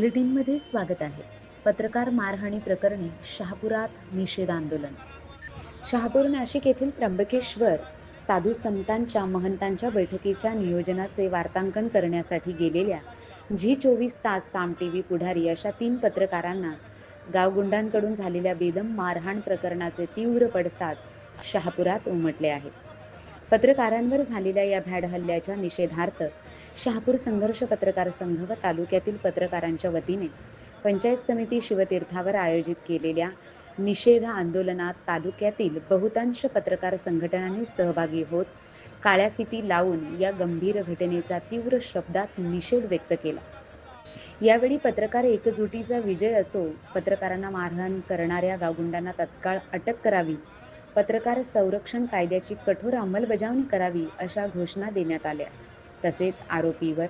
बुलेटिनमध्ये स्वागत आहे. पत्रकार मारहाणी प्रकरणी शहापुरात निषेध आंदोलन. शहापूर नाशिक येथील त्र्यंबकेश्वर साधू संतांच्या महंतांच्या बैठकीच्या नियोजनाचे वार्तांकन करण्यासाठी गेलेल्या झी चोवीस तास साम टी व्ही पुढारी अशा तीन पत्रकारांना गावगुंडांकडून झालेल्या बेदम मारहाण प्रकरणाचे तीव्र पडसाद शहापुरात उमटले आहेत. पत्रकारांवर झालेल्या या भ्याड हल्ल्याच्या निषेधार्थ शहापूर संघर्ष पत्रकार संघ व तालुक्यातील पत्रकारांच्या वतीने पंचायत समिती शिवतीर्थावर आयोजित केलेल्या निषेध आंदोलनात तालुक्यातील बहुतांश पत्रकार संघटनांनी सहभागी होत काळ्या फिती लावून या गंभीर घटनेचा तीव्र शब्दात निषेध व्यक्त केला. यावेळी पत्रकार एकजुटीचा विजय असो पत्रकारांना मारहाण करणाऱ्या गावगुंडांना तत्काळ अटक करावी पत्रकार संरक्षण कायद्याची कठोर अंमलबजावणी करावी अशा घोषणा देण्यात आल्या. तसेच आरोपीवर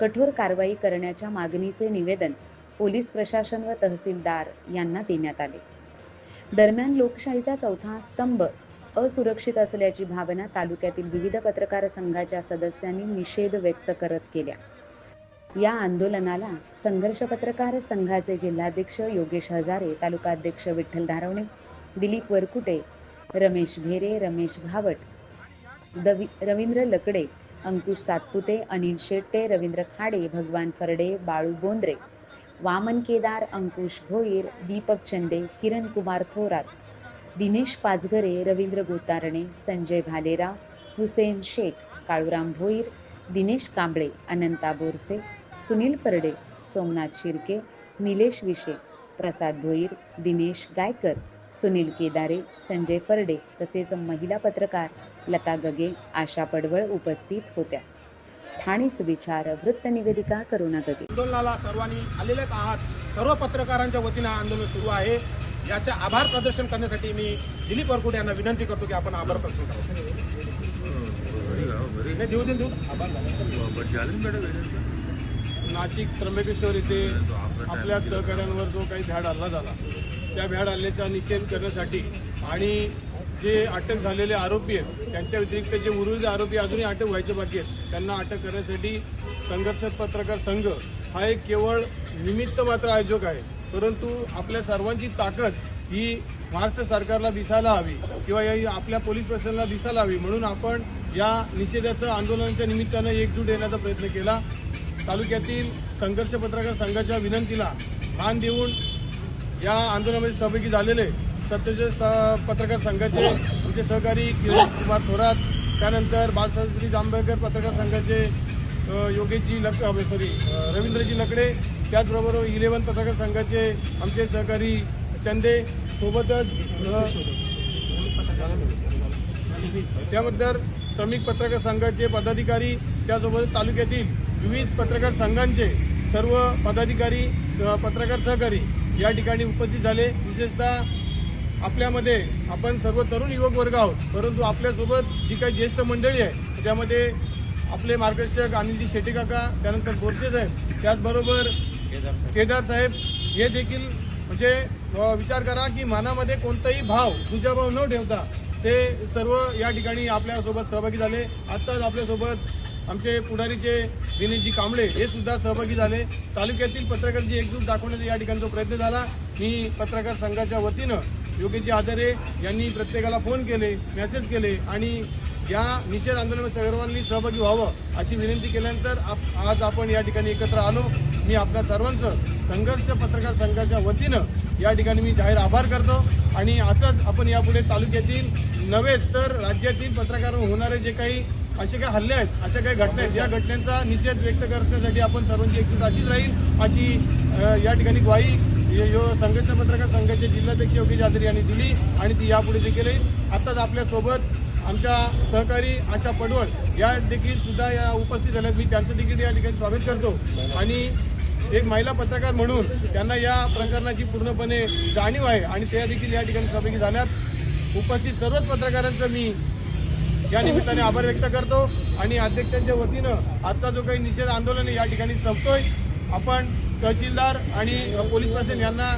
कठोर कारवाई करण्याच्या मागणीचे निवेदन पोलीस प्रशासन व तहसीलदार यांना देण्यात आले. दरम्यान लोकशाहीचा चौथा स्तंभ असुरक्षित असल्याची भावना तालुक्यातील विविध पत्रकार संघाच्या सदस्यांनी निषेध व्यक्त करत केल्या. या आंदोलनाला संघर्ष पत्रकार संघाचे जिल्हाध्यक्ष योगेश हजारे तालुकाध्यक्ष विठ्ठल धारवणे दिलीप वरकुटे रमेश भेरे रमेश घावट दवि रवींद्र लकडे अंकुश सातपुते अनिल शेट्टे रवींद्र खाडे भगवान फरडे बाळू बोंद्रे वामन केदार अंकुश भोईर दीपक चंदे किरण कुमार थोरात दिनेश पाचघरे रवींद्र गोतारणे संजय भालेराव हुसेन शेख काळूराम भोईर दिनेश कांबळे अनंता बोरसे सुनील परडे सोमनाथ शिर्के निलेश विशे प्रसाद भोईर दिनेश गायकर सुनील केदारे संजय फरडे तसेच महिला पत्रकार लता गगे आशा पडवळ उपस्थित होत्या. ठाणे सुविचार वृत्त निवेदिका करुणा गगे. आंदोलनाला सर्वांनी आलेलेच आहात. सर्व पत्रकारांच्या वतीनं आंदोलन सुरू आहे. याचे आभार प्रदर्शन करण्यासाठी मी दिलीप वरकुटे यांना विनंती करतो की आपण आभार प्रदर्शन नाही, देऊ देऊ. आभार. नाशिक त्र्यंबकेश्वर येथे आपल्या सहकाऱ्यांवर जो काही भ्याड हल्ला झाला त्या भ्याड हल्ल्याचा निषेध करण्यासाठी आणि जे अटक झालेले आरोपी आहेत त्यांच्या व्यतिरिक्त जे उर्वरित आरोपी अजूनही अटक व्हायचे बाकी आहेत त्यांना अटक करण्यासाठी संघर्ष पत्रकार संघ हा एक केवळ निमित्त मात्र आयोजक आहे परंतु आपल्या सर्वांची ताकद ही महाराष्ट्र सरकारला दिसायला हवी किंवा या आपल्या पोलीस प्रशासनाला दिसायला हवी म्हणून आपण या निषेधाचं आंदोलनाच्या निमित्तानं एकजूट येण्याचा प्रयत्न केला. तालुक्यातील संघर्ष पत्रकार संघाच्या विनंतीला मान देऊन या आंदोलनामध्ये सहभागी झालेले सत्यचे स- पत्रकार संघाचे आमचे सहकारी किरण कुमार थोरात त्यानंतर बाळशास्त्री जांभेकर पत्रकार संघाचे योगेशजी लक सॉरी रवींद्रजी लकडे त्याचबरोबर इलेव्हन पत्रकार संघाचे आमचे सहकारी चंदे सोबतच त्याबद्दल श्रमिक पत्रकार संघाचे पदाधिकारी त्यासोबत तालुक्यातील विविध पत्रकार संघांचे सर्व पदाधिकारी स- पत्रकार सहकारी या ठिकाणी उपस्थित झाले. विशेषतः आपल्यामध्ये आपण सर्व तरुण युवक वर्ग आहोत. परंतु आपल्यासोबत जी काही ज्येष्ठ मंडळी आहे त्यामध्ये आपले मार्गदर्शक आनंदजी शेट्टी काका त्यानंतर बोरसे साहेब त्याचबरोबर केदार साहेब हे देखील म्हणजे विचार करा की मनामध्ये कोणताही भाव दुजाभाव न ठेवता ते सर्व या ठिकाणी आपल्यासोबत सहभागी झाले. आत्ताच आपल्यासोबत आमचे पुढारीचे दिनेशजी कांबळे हे सुद्धा सहभागी झाले. तालुक्यातील पत्रकारांची एकजूट दाखवण्याचा या ठिकाणचा प्रयत्न झाला. मी पत्रकार संघाच्या वतीनं योगेशजी आजारे यांनी प्रत्येकाला फोन केले मेसेज केले आणि या निषेध आंदोलनामध्ये सर्वांनी सहभागी व्हावं अशी विनंती केल्यानंतर आप- आज आपण या ठिकाणी एकत्र आलो. मी आपल्या सर्वांचं संघर्ष पत्रकार संघाच्या वतीनं या ठिकाणी मी जाहीर आभार करतो आणि असंच आपण यापुढे तालुक्यातील नव्हेच तर राज्यातील पत्रकारांवर होणारे जे काही असे काही हल्ले आहेत अशा काही घटना आहेत. या घटनांचा निषेध व्यक्त करण्यासाठी आपण सर्वांची एकजूट अशीच राहील अशी या ठिकाणी ग्वाही यो संघर्ष पत्रकार संघाचे जिल्हाध्यक्ष योगी जाधरी यांनी दिली आणि ती यापुढे देखील येईल. आताच आपल्यासोबत आमच्या सहकारी आशा पडवळ या देखील सुद्धा या उपस्थित झाल्यात. मी त्यांचं देखील या ठिकाणी स्वागत करतो. आणि एक महिला पत्रकार म्हणून त्यांना या प्रकरणाची पूर्णपणे जाणीव आहे आणि त्या देखील या ठिकाणी सहभागी झाल्यात. उपस्थित सर्वच पत्रकारांचं मी या निमित्ताने आभार व्यक्त करतो. आणि अध्यक्षांच्या वतीनं आजचा जो काही निषेध आंदोलन आहे या ठिकाणी संपतोय आपण तहसीलदार आणि पोलीस प्रशासन यांना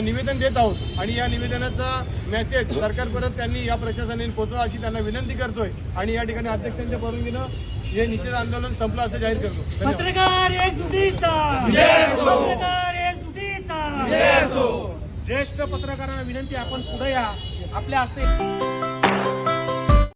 निवेदन देत आहोत. आणि या निवेदनाचा मेसेज सरकारपर्यंत त्यांनी या प्रशासनाने पोहोचवा अशी त्यांना विनंती करतोय. आणि या ठिकाणी अध्यक्षांच्या परवानगीनं हे निषेध आंदोलन संपलं असं जाहीर करतो. पत्रकार एक सुटीचा ज्येष्ठ पत्रकारांना विनंती आपण पुढे या. आपल्या हस्ते